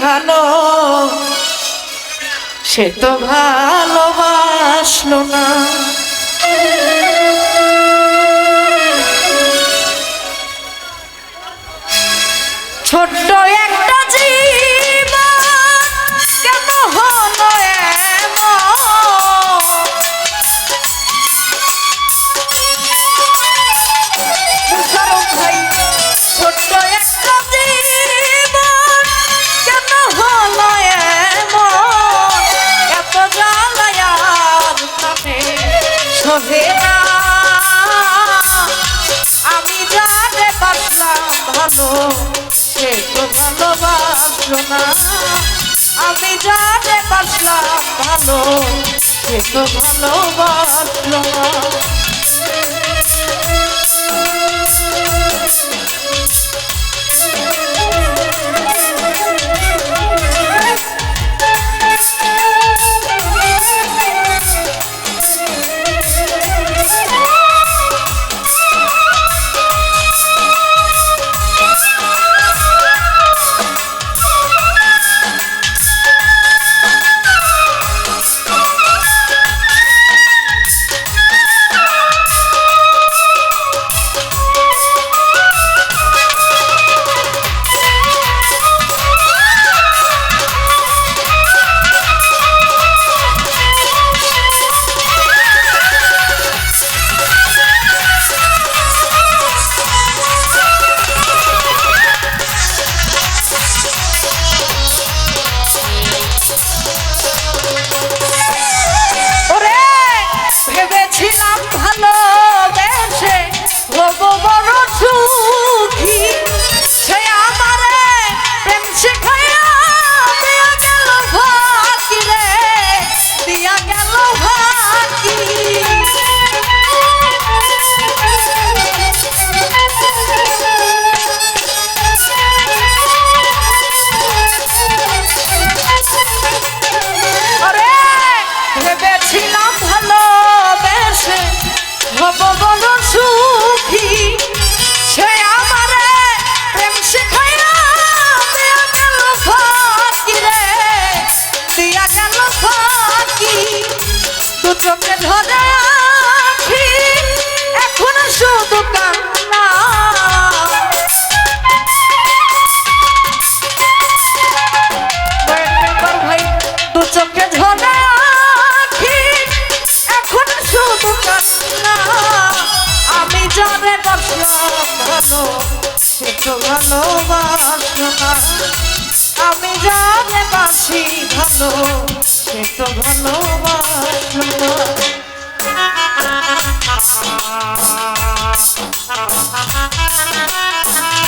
ভালো সে তো ভালোবাসলো না। ছোট্ট তো ভালোবাসলো না। আমি জানে বাসলাম ভালো সে তো ভালোবাসলো না। জরে বসল ভালো সে তো ভালোবাসো না। আমি জরে বাসি ভালো, সে তো ভালোবাসো না। Ah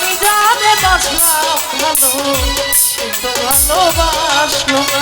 আমি যারে বাসলাম ভালো না